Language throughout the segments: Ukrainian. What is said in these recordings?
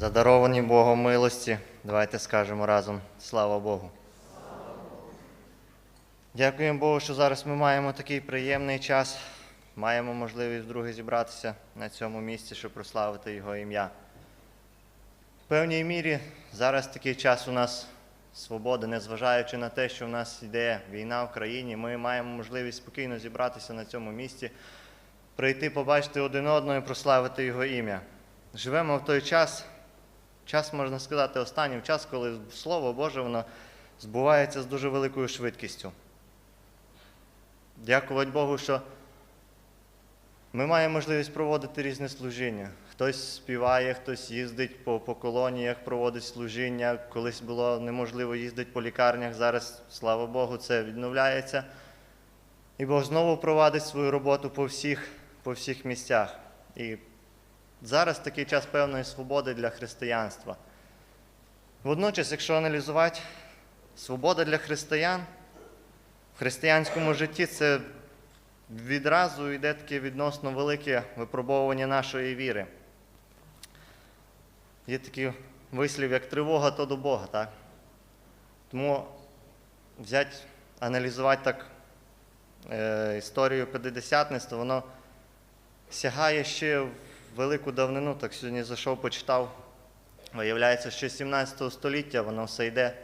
Задаровані Богом милості, давайте скажемо разом слава Богу. Дякуємо Богу, що зараз ми маємо такий приємний час, маємо можливість вдруге зібратися на цьому місці, щоб прославити Його ім'я. В певній мірі зараз такий час у нас свободи, незважаючи на те, що в нас йде війна в країні, ми маємо можливість спокійно зібратися на цьому місці, прийти, побачити один одного і прославити Його ім'я. Живемо в той час, час, можна сказати, останній час, коли Слово Боже воно збувається з дуже великою швидкістю. Дякувати Богу, що ми маємо можливість проводити різне служіння. Хтось співає, хтось їздить по, по колоніях, проводить служіння. Колись було неможливо їздити по лікарнях. Зараз, слава Богу, це відновляється. І Бог знову провадить свою роботу по всіх, по всіх місцях. І зараз такий час певної свободи для християнства. Водночас, якщо аналізувати, свобода для християн в християнському житті це відразу йде таке відносно велике випробовування нашої віри. Є такий вислів, як тривога, то до Бога, так? Тому взяти, аналізувати так е, історію п'ятидесятництва, воно сягає ще в велику давнину, так сьогодні зайшов, почитав. Виявляється, що з 17 століття воно все йде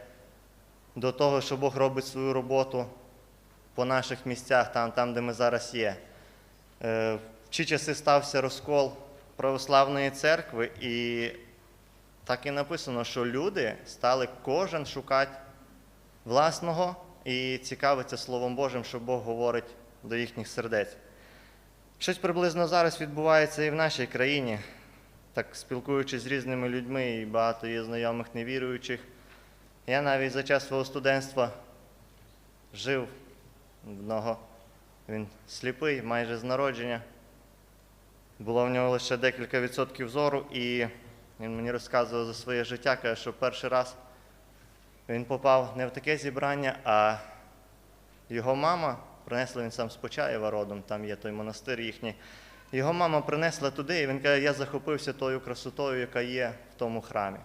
до того, що Бог робить свою роботу по наших місцях, там, там де ми зараз є. Е, В ті часи стався розкол православної церкви, і так і написано, що люди стали кожен шукати власного і цікавиться Словом Божим, що Бог говорить до їхніх сердець. Щось приблизно зараз відбувається і в нашій країні. Так спілкуючись з різними людьми, і багато є знайомих невіруючих. Я навіть за час свого студентства жив в одного. Він сліпий, майже з народження. Було в нього лише декілька відсотків зору, і він мені розказував за своє життя, каже, що перший раз він попав не в таке зібрання, а його мама принесла він сам з Почаєва родом, там є той монастир їхній. Його мама принесла туди, і він каже, я захопився тою красотою, яка є в тому храмі.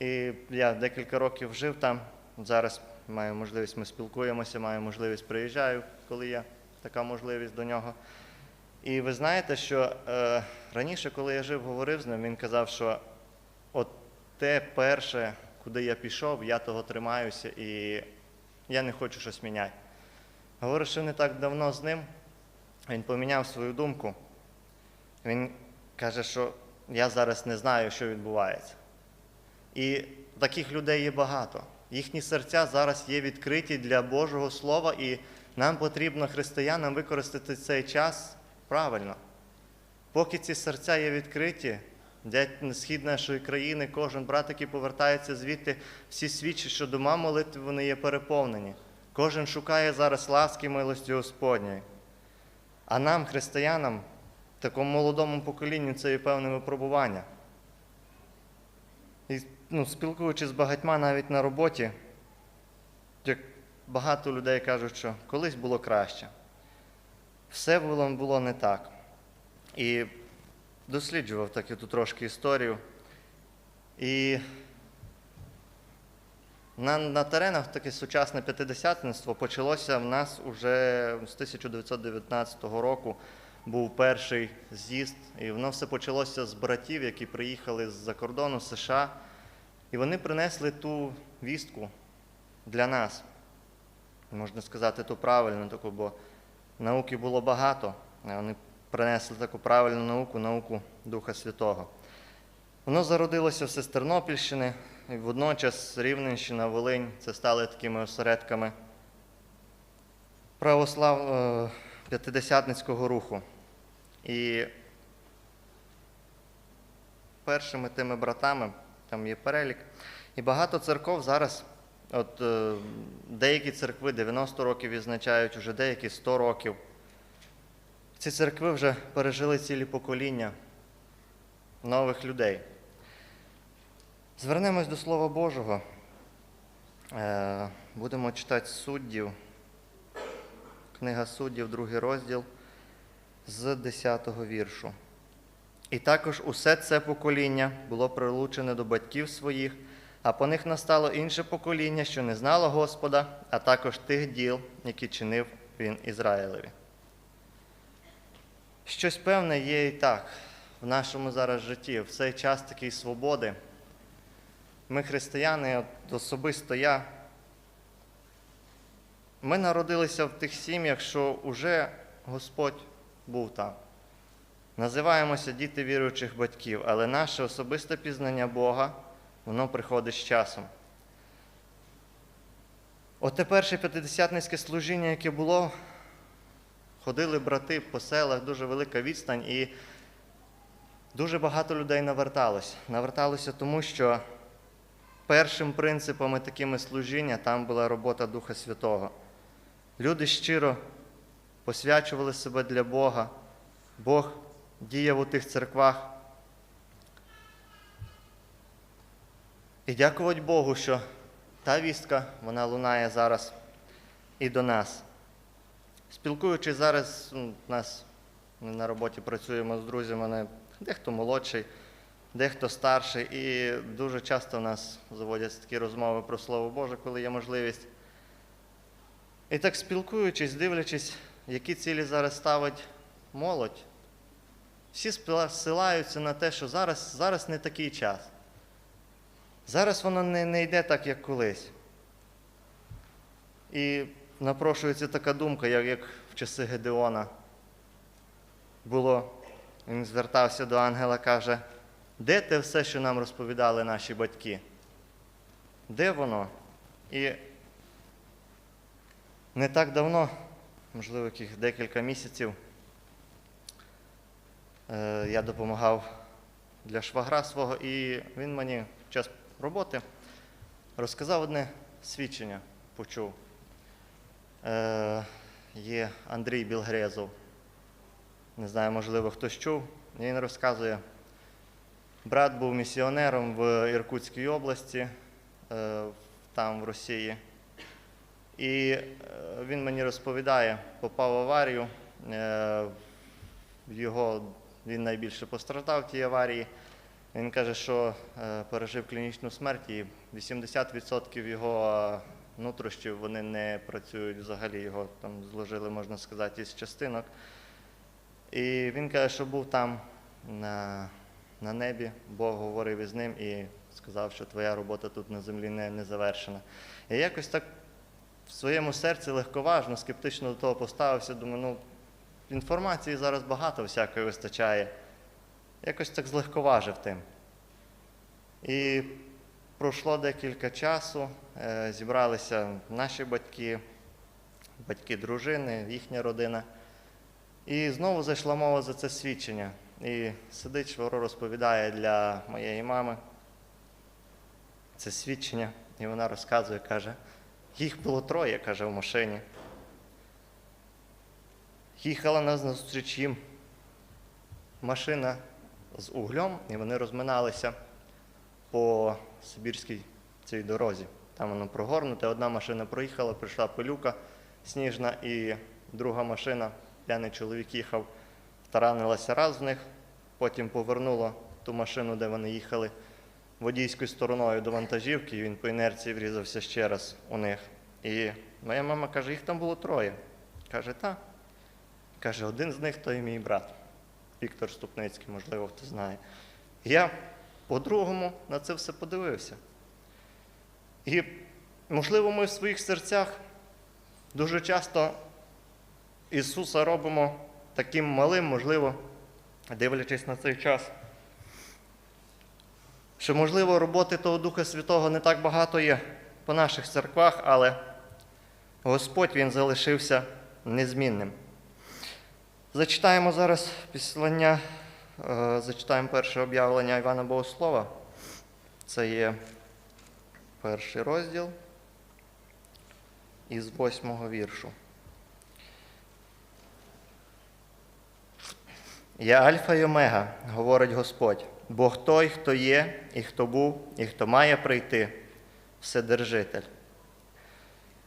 І я декілька років жив там. Зараз маю можливість, ми спілкуємося, маю можливість приїжджаю, коли є така можливість до нього. І ви знаєте, що е, раніше, коли я жив, говорив з ним, він казав, що от те перше, куди я пішов, я того тримаюся і я не хочу щось міняти. Говорю, що не так давно з ним він поміняв свою думку. Він каже, що я зараз не знаю, що відбувається. І таких людей є багато. Їхні серця зараз є відкриті для Божого Слова, і нам потрібно, християнам, використати цей час правильно. Поки ці серця є відкриті, де схід нашої країни, кожен брат, який повертається звідти, всі свідчать, що дома молитви вони є переповнені. Кожен шукає зараз ласки милості Господньої. А нам, християнам, такому молодому поколінню, це є певне випробування. І ну, спілкуючись з багатьма навіть на роботі, як багато людей кажуть, що колись було краще. Все було, було не так. І досліджував тут трошки історію. І на, на теренах таке сучасне п'ятидесятництво почалося в нас уже з 1919 року. Був перший з'їзд, і воно все почалося з братів, які приїхали з-за кордону США, і вони принесли ту вістку для нас. Можна сказати, ту правильну таку, бо науки було багато, вони принесли таку правильну науку, науку Духа Святого. Воно зародилося все з Тернопільщини, водночас Рівненщина, Волинь це стали такими осередками православ... е, п'ятидесятницького руху. І першими тими братами, там є перелік, і багато церков зараз, от е, деякі церкви 90 років відзначають, вже деякі 100 років. Ці церкви вже пережили цілі покоління нових людей. Звернемось до Слова Божого. Е, Будемо читати суддів. Книга суддів, другий розділ з 10 го віршу. І також усе це покоління було прилучене до батьків своїх, а по них настало інше покоління, що не знало Господа, а також тих діл, які чинив він Ізраїлеві. Щось певне є і так в нашому зараз житті, в цей час такої свободи. Ми, християни, от особисто я, ми народилися в тих сім'ях, що вже Господь був там. Називаємося діти віруючих батьків, але наше особисте пізнання Бога, воно приходить з часом. Оте перше п'ятидесятницьке служіння, яке було, ходили брати по селах, дуже велика відстань, і дуже багато людей наверталося. Наверталося тому, що першим принципами такими служіння там була робота Духа Святого. Люди щиро посвячували себе для Бога. Бог діяв у тих церквах. І дякувати Богу, що та вістка, вона лунає зараз і до нас. Спілкуючись зараз, ну, у нас ми на роботі працюємо з друзями, дехто молодший, дехто старший, і дуже часто в нас заводяться такі розмови про Слово Боже, коли є можливість. І так спілкуючись, дивлячись, які цілі зараз ставить молодь, всі ссилаються на те, що зараз, зараз не такий час. Зараз воно не, не йде так, як колись. І напрошується така думка, як, як в часи Гедеона було. Він звертався до ангела, каже, де те все, що нам розповідали наші батьки? Де воно? І не так давно, можливо, декілька місяців, е, я допомагав для швагра свого, і він мені в час роботи розказав одне свідчення, почув. Е, Є Андрій Білгрезов. Не знаю, можливо, хтось чув. Він розказує. Брат був місіонером в Іркутській області, е, там в Росії. І е, він мені розповідає, попав в аварію. е, Його, він найбільше постраждав в тій аварії. Він каже, що пережив клінічну смерть, і 80% його нутрощів вони не працюють взагалі. Його там зложили, можна сказати, із частинок. І він каже, що був там на, на небі, Бог говорив із ним і сказав, що твоя робота тут на землі не, не завершена. І якось так в своєму серці легковажно, скептично до того поставився, думаю, ну, інформації зараз багато всякої вистачає. Якось так злегковажив тим. І пройшло декілька часу, е, зібралися наші батьки, батьки дружини, їхня родина. І знову зайшла мова за це свідчення. І сидить Шваро розповідає для моєї мами це свідчення, і вона розказує, каже, їх було троє, каже, в машині. Їхала нас назустріч їм машина з углем, і вони розминалися по Сибірській цій дорозі. Там воно прогорнуте. Одна машина проїхала, прийшла пилюка сніжна, і друга машина, п'яний чоловік їхав, таранилася раз в них, потім повернула ту машину, де вони їхали водійською стороною до вантажівки, і він по інерції врізався ще раз у них. І моя мама каже, їх там було троє. Каже, так. Каже, один з них то і мій брат. Віктор Ступницький, можливо, хто знає. Я по-другому на це все подивився. І, можливо, ми в своїх серцях дуже часто Ісуса робимо таким малим, можливо, дивлячись на цей час. Що, можливо, роботи того Духа Святого не так багато є по наших церквах, але Господь Він залишився незмінним. Зачитаємо зараз післання, е, зачитаємо перше об'явлення Івана Богослова. Це є перший розділ із восьмого віршу. Я Альфа і Омега, говорить Господь, Бог той, хто є, і хто був, і хто має прийти, Вседержитель.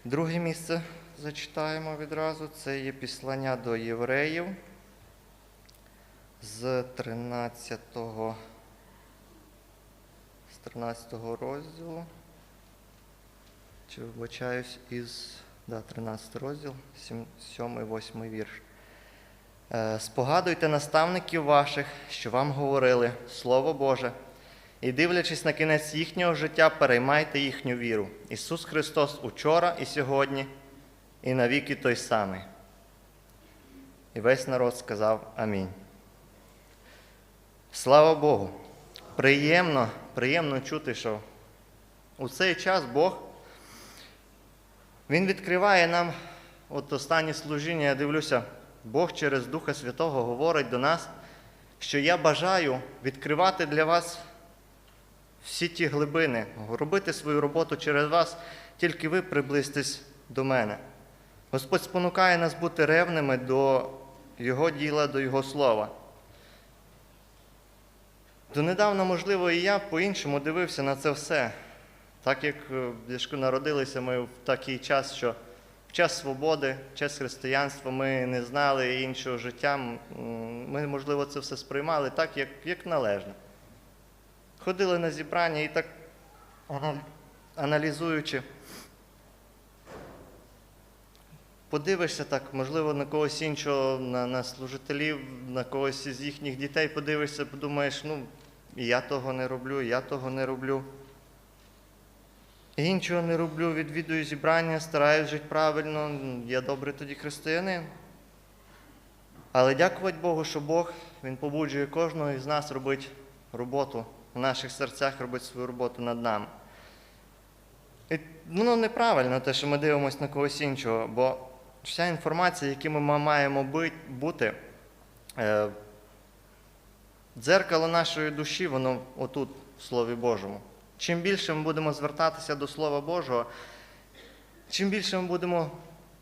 Друге місце зачитаємо відразу. Це є післання до євреїв. з 13 з 13 розділу. Чи вибачаюсь із да, 13 розділ, 7-8 вірш. Е, Спогадуйте наставників ваших, що вам говорили Слово Боже, і дивлячись на кінець їхнього життя, переймайте їхню віру. Ісус Христос учора і сьогодні, і навіки той самий. І весь народ сказав Амінь. Слава Богу! Приємно, приємно чути, що у цей час Бог Він відкриває нам от останнє служіння, я дивлюся, Бог через Духа Святого говорить до нас, що я бажаю відкривати для вас всі ті глибини, робити свою роботу через вас, тільки ви приблизьтесь до мене. Господь спонукає нас бути ревними до Його діла, до Його слова. Донедавна, можливо, і я по-іншому дивився на це все. Так як е, народилися ми в такий час, що час свободи, час християнства ми не знали іншого життя. Ми, можливо, це все сприймали так, як, як належно. Ходили на зібрання і так аналізуючи, подивишся так, можливо, на когось іншого, на, на служителів, на когось із їхніх дітей подивишся, подумаєш, ну, і я того не роблю, і я того не роблю. І іншого не роблю, відвідую зібрання, стараюсь жити правильно, я добрий тоді християнин. Але дякувати Богу, що Бог Він побуджує кожного із нас робити роботу в наших серцях, робити свою роботу над нами. І воно неправильно те, що ми дивимося на когось іншого, бо вся інформація, якими ми маємо бить- бути, е, дзеркало нашої душі, воно отут, в Слові Божому. Чим більше ми будемо звертатися до Слова Божого, чим більше ми будемо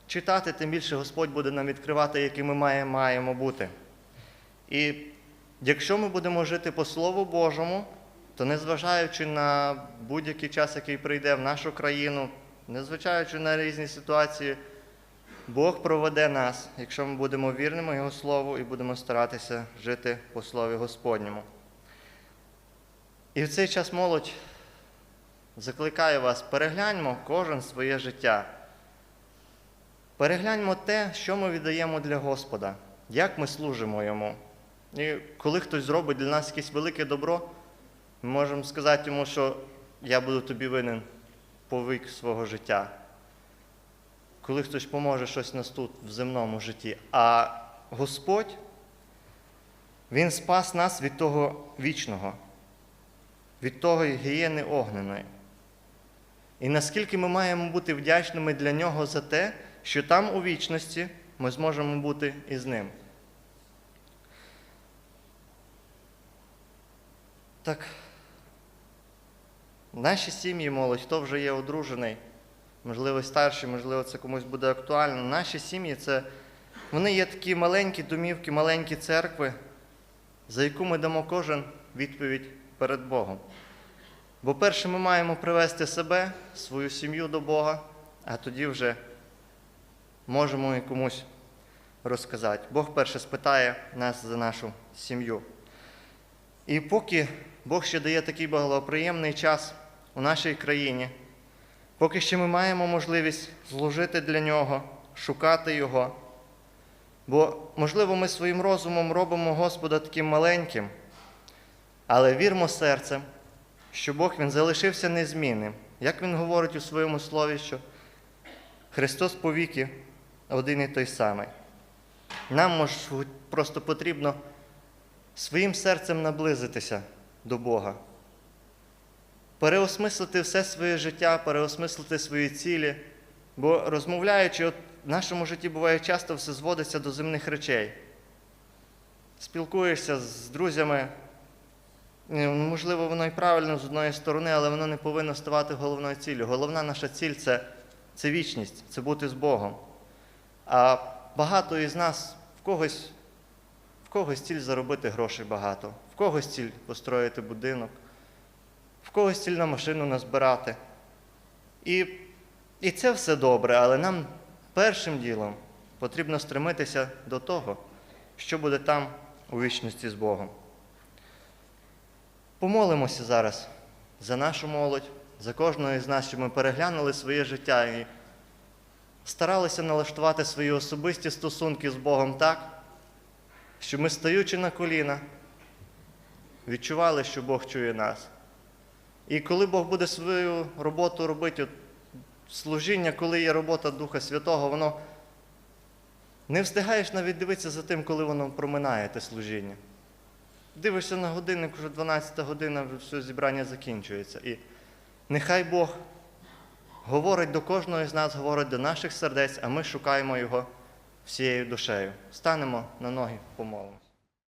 читати, тим більше Господь буде нам відкривати, якими ми має- маємо бути. І якщо ми будемо жити по Слову Божому, то незважаючи на будь-який час, який прийде в нашу країну, незважаючи на різні ситуації, Бог проведе нас, якщо ми будемо вірними Його Слову і будемо старатися жити по Слові Господньому. І в цей час молодь закликаю вас, перегляньмо кожен своє життя. Перегляньмо те, що ми віддаємо для Господа, як ми служимо Йому. І коли хтось зробить для нас якесь велике добро, ми можемо сказати йому, що я буду тобі винен по вік свого життя. Коли хтось поможе щось нас тут в земному житті. А Господь, Він спас нас від того вічного, від того гієни огненої. І наскільки ми маємо бути вдячними для нього за те, що там у вічності ми зможемо бути із ним. Так, наші сім'ї, молодь, хто вже є одружений, можливо, старший, можливо, це комусь буде актуально. Наші сім'ї це вони є такі маленькі домівки, маленькі церкви, за яку ми дамо кожен відповідь перед Богом. Бо перше ми маємо привести себе, свою сім'ю до Бога, а тоді вже можемо і комусь розказати. Бог перше спитає нас за нашу сім'ю. І поки Бог ще дає такий благоприємний час у нашій країні, поки ще ми маємо можливість служити для Нього, шукати Його. Бо, можливо, ми своїм розумом робимо Господа таким маленьким, але вірмо серцем, що Бог Він залишився незмінним. Як Він говорить у своєму слові, що Христос повіки один і той самий. Нам може, просто потрібно своїм серцем наблизитися до Бога, переосмислити все своє життя, переосмислити свої цілі. Бо розмовляючи, от в нашому житті буває часто все зводиться до земних речей. Спілкуєшся з друзями, можливо, воно і правильно з одної сторони, але воно не повинно ставати головною ціллю. Головна наша ціль це, це вічність, це бути з Богом. А багато із нас в когось, в когось ціль заробити грошей багато, в когось ціль построїти будинок, в когось ціль на машину назбирати. І, і це все добре, але нам першим ділом потрібно стремитися до того, що буде там у вічності з Богом. Помолимося зараз за нашу молодь, за кожного із нас, щоб ми переглянули своє життя і старалися налаштувати свої особисті стосунки з Богом так, щоб ми, стаючи на коліна, відчували, що Бог чує нас. І коли Бог буде свою роботу робити, служіння, коли є робота Духа Святого, воно не встигаєш навіть дивитися за тим, коли воно проминає те служіння. Дивишся на годинник, вже 12 година, вже все зібрання закінчується. І нехай Бог говорить до кожного з нас, говорить до наших сердець, а ми шукаємо Його всією душею. Станемо на ноги, помолимо.